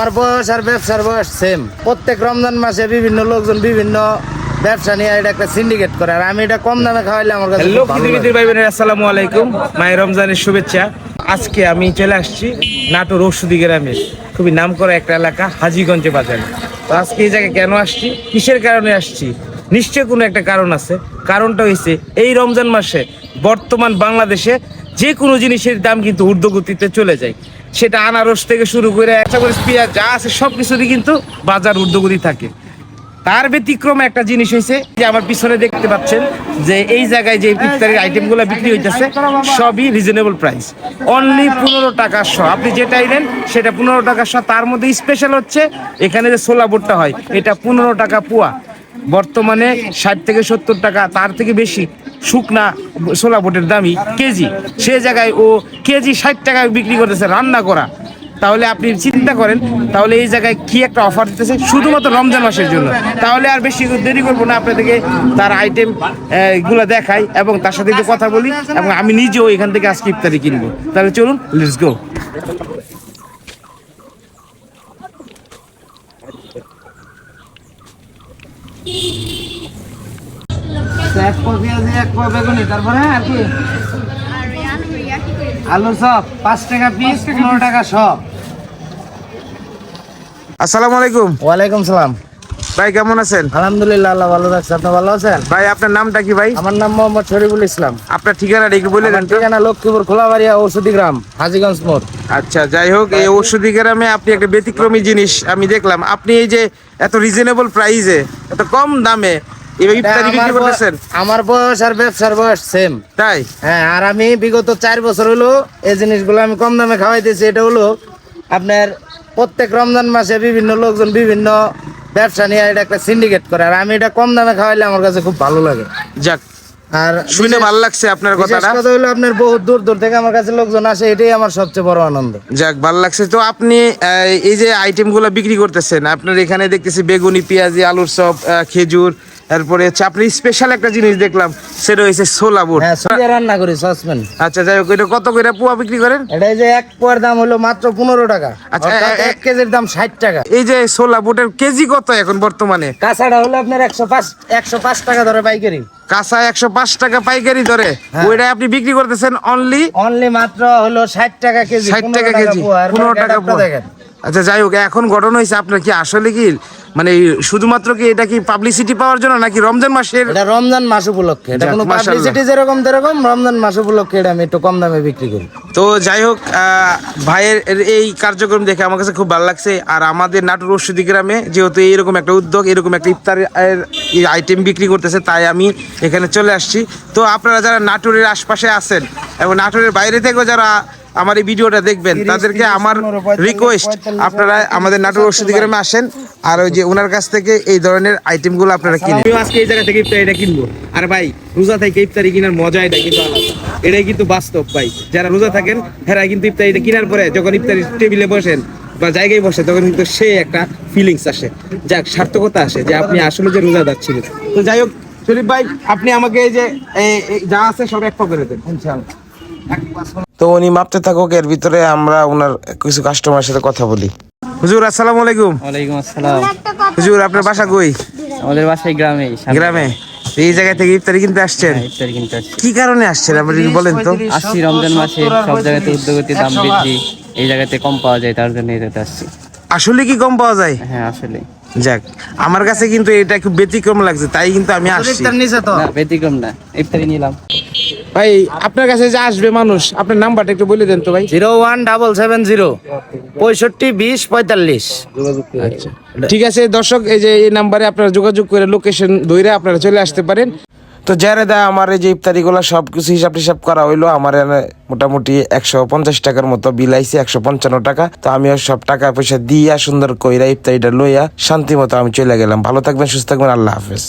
আমার বয়স আর ব্যবসার বয়স সেম প্রত্যেক রমজান মাসে বিভিন্ন লোকজন বিভিন্ন ব্যবসা নিয়ে এটা একটা সিন্ডিকেট করে। আর আমি এটা কম দামে খাওয়াইলে আমার কাছে। খিদির ভাই বোনের আসসালামু আলাইকুম। মায়ের রমজানের শুভেচ্ছা। আজকে আমি চলে আসছি নাটোর ঔষধি গ্রামে। খুবই নাম করা একটা এলাকা হাজিগঞ্জে বাজারে। তো আজকে এই জায়গায় কেন আসছি? কিসের কারণে আসছি? নিশ্চয় কোনো একটা কারণ আছে। কারণটা হয়েছে এই রমজান মাসে বর্তমান বাংলাদেশে যে কোনো জিনিসের দাম কিন্তু ঊর্ধ্বগতিতে চলে যায়। সেটা আনারস থেকে শুরু করে একটা করে পেঁয়াজ যা আছে সব কিছুরই কিন্তু বাজার ঊর্ধ্বগতি থাকে। তার ব্যতিক্রম একটা জিনিস হয়েছে যে আমার পিছনে দেখতে পাচ্ছেন যে এই জায়গায় যে ইফতারের আইটেমগুলো বিক্রি হইতেছে সবই রিজনেবল প্রাইস অনলি পনেরো টাকা শ আপনি যেটাই নেন সেটা পনেরো টাকা শ। তার মধ্যে স্পেশাল হচ্ছে এখানে যে ছোলা বোটটা হয় এটা পনেরো টাকা পোয়া। বর্তমানে ষাট থেকে সত্তর টাকা তার থেকে বেশি। শুকনা ছোলা বোটের দামই কেজি। সে জায়গায় ও কেজি ষাট টাকায় বিক্রি করতেছে, রান্না করা। তাহলে আপনি চিন্তা করেন, তাহলে এই জায়গায় কি একটা অফার দিতেছে? শুধুমাত্র রমজান মাসের জন্য। তাহলে আর বেশি দেরি করব না, আপনাদেরকে তার আইটেমগুলো দেখাই এবং তার সাথে একটু কথা বলি এবং আমি নিজেও এখান থেকে আজকে ইফতারি কিনবো। তাহলে চলুন লেটস গো এক পো পেঁয়াজি এক পো বেগুনি তারপরে আর কি? আলুর সব পাঁচ টাকা পিস পনেরো টাকা সব। আসসালামু আলাইকুম। ওয়ালাইকুম সালাম। ভাই কেমন আছেন? আলহামদুলিল্লাহ আল্লাহ ভালো আপনি ভালো আছেন? ভাই আপনার নামটা কি ভাই? আমার নাম মোহাম্মদ শরীফুল ইসলাম। আপনার ঠিকানাটা একটু বলে দেন ঠিকানা লক্ষ্মীপুর খোলাবাড়িয়া ঔষধি গ্রাম হাজিগঞ্জ মোড়। আচ্ছা যাই হোক এই ঔষধি গ্রামে আপনি একটা ব্যতিক্রমী জিনিস আমি দেখলাম। আপনি এই যে এত রিজনেবল প্রাইসে এত কম দামে ইফতারি বিক্রি আমার করতেছেন? আমার বয়স আর ব্যবসার বয়স সেম তাই? হ্যাঁ আর আমি বিগত চার বছর হলো এই জিনিসগুলো আমি কম দামে খাওয়াইতেছি। এটা হলো আপনার প্রত্যেক রমজান মাসে বিভিন্ন লোকজন বিভিন্ন ব্যবসা নিয়ে এটা একটা সিন্ডিকেট করে। আর আমি এটা কম দামে খাওয়াইলে আমার কাছে খুব ভালো লাগে। যাক আর শুনে ভালো লাগছে আপনার কথাটা। কথা হলো আপনার বহুত দূর দূর থেকে আমার কাছে লোকজন আসে এটাই আমার সবচেয়ে বড় আনন্দ। যাক ভালো লাগছে। তো আপনি এই যে আইটেম আইটেমগুলো বিক্রি করতেছেন আপনার এখানে দেখতেছি বেগুনি পেঁয়াজি আলুর চপ আহ, খেজুর তারপরে হচ্ছে আপনি স্পেশাল একটা জিনিস দেখলাম সেটা হয়েছে ছোলা বুট। হ্যাঁ রান্না করি সসপেন আচ্ছা যাই হোক এটা কত করে পোয়া বিক্রি করেন? এটা এই যে এক পোয়ার দাম হলো মাত্র পনেরো টাকা। আচ্ছা, এক কেজির দাম ষাট টাকা। এই যে ছোলা বুটের কেজি কত এখন বর্তমানে? কাঁচাটা হলো আপনার একশো পাঁচ একশো পাঁচ টাকা ধরে পাইকারি। কাঁচা একশো পাঁচ টাকা পাইকারি ধরে। হ্যাঁ। ওইটা আপনি বিক্রি করতেছেন অনলি অনলি মাত্র হলো ষাট টাকা কেজি ষাট টাকা কেজি পনেরো টাকা দেখেন। আচ্ছা যাই হোক এখন ঘটনা হয়েছে আপনার কি আসলে কি? মানে শুধুমাত্র কি এটা কি পাবলিসিটি পাওয়ার জন্য নাকি রমজান মাসের? এটা রমজান মাস উপলক্ষে। এটা কোনো পাবলিসিটি যেরকম যেরকম রমজান মাস উপলক্ষে এটা আমি একটু কম দামে বিক্রি করি। তো যাই হোক ভাইয়ের এই কার্যক্রম দেখে আমার কাছে খুব ভালো লাগছে। আর আমাদের নাটোর ওষুধি গ্রামে যেহেতু এইরকম একটা উদ্যোগ এরকম একটা ইফতারের আইটেম বিক্রি করতেছে তাই আমি এখানে চলে আসছি। তো আপনারা যারা নাটোরের আশপাশে আছেন এবং নাটোরের বাইরে থেকেও যারা আমার এই ভিডিওটা দেখবেন। তাদেরকে আমার রিকোয়েস্ট আপনারা আমাদের নাটোর ওষুধি গ্রামে আসেন আর ওই যে ওনার কাছ থেকে এই ধরনের আইটেমগুলো আপনারা কিনেন। আমিও আজকে এই জায়গা থেকে ইফতারিটা কিনবো। আর ভাই রোজা থেকে ইফতারি কেনার মজা এটা কিন্তু এটাই কিন্তু বাস্তব ভাই। যারা রোজা থাকেন হেরা কিন্তু ইফতারিটা কেনার পরে যখন ইফতারি টেবিলে বসেন বা জায়গায় বসে তখন কিন্তু সে একটা ফিলিংস আসে। যাক সার্থকতা আসে যে আপনি আসলে যে রোজাদার ছিলেন। তো যাই হোক শরীফ ভাই আপনি আমাকে এই যে যা আছে সব এক করে দেন। তো উনি মাপতে থাকুক এর ভিতরে আমরা ওনার কিছু কাস্টমারের সাথে কথা বলি। হুজুর আসসালামু আলাইকুম। ওয়ালাইকুম আসসালাম। হুজুর আপনার বাসা কই? আমাদের বাসায় গ্রামেই গ্রামে। এই জায়গা থেকে ইফতারি কিনতে আসছেন? ইফতারি কিনতে আসছি। কি কারণে আসছেন? আপনি বলেন তো। আসছি রমজান মাসে সব জায়গাতে উদ্যোগতির দাম বৃদ্ধি এই জায়গাতে কম পাওয়া যায় তার জন্য এটাতে আসছি। আসলে কি কম পাওয়া যায়? হ্যাঁ আসলে। যাক আমার কাছে কিন্তু এটা খুব ব্যতিক্রম লাগছে তাই কিন্তু আমি আসছি। ব্যতিক্রম না ইফতারি নিলাম। ভাই আপনার কাছে যে আসবে মানুষ আপনার নাম্বারটা একটু বলে দেন তো ভাই। Zero one double seven zero পঁয়ষট্টি বিশ পঁয়তাল্লিশ। ঠিক আছে দর্শক এই যে এই নাম্বারে আপনারা যোগাযোগ করে লোকেশন ধরে আপনারা চলে আসতে পারেন। তো যারা দা আমার এই যে ইফতারিগুলো সব কিছু হিসাব টিসাব করা হইল আমার এখানে মোটামুটি একশো পঞ্চাশ টাকার মতো বিল আইছে একশো পঞ্চান্ন টাকা। তো আমিও সব টাকা পয়সা দিয়া সুন্দর কইরা ইফতারিটা লইয়া শান্তি মতো আমি চলে গেলাম। ভালো থাকবেন সুস্থ থাকবেন আল্লাহ হাফেজ।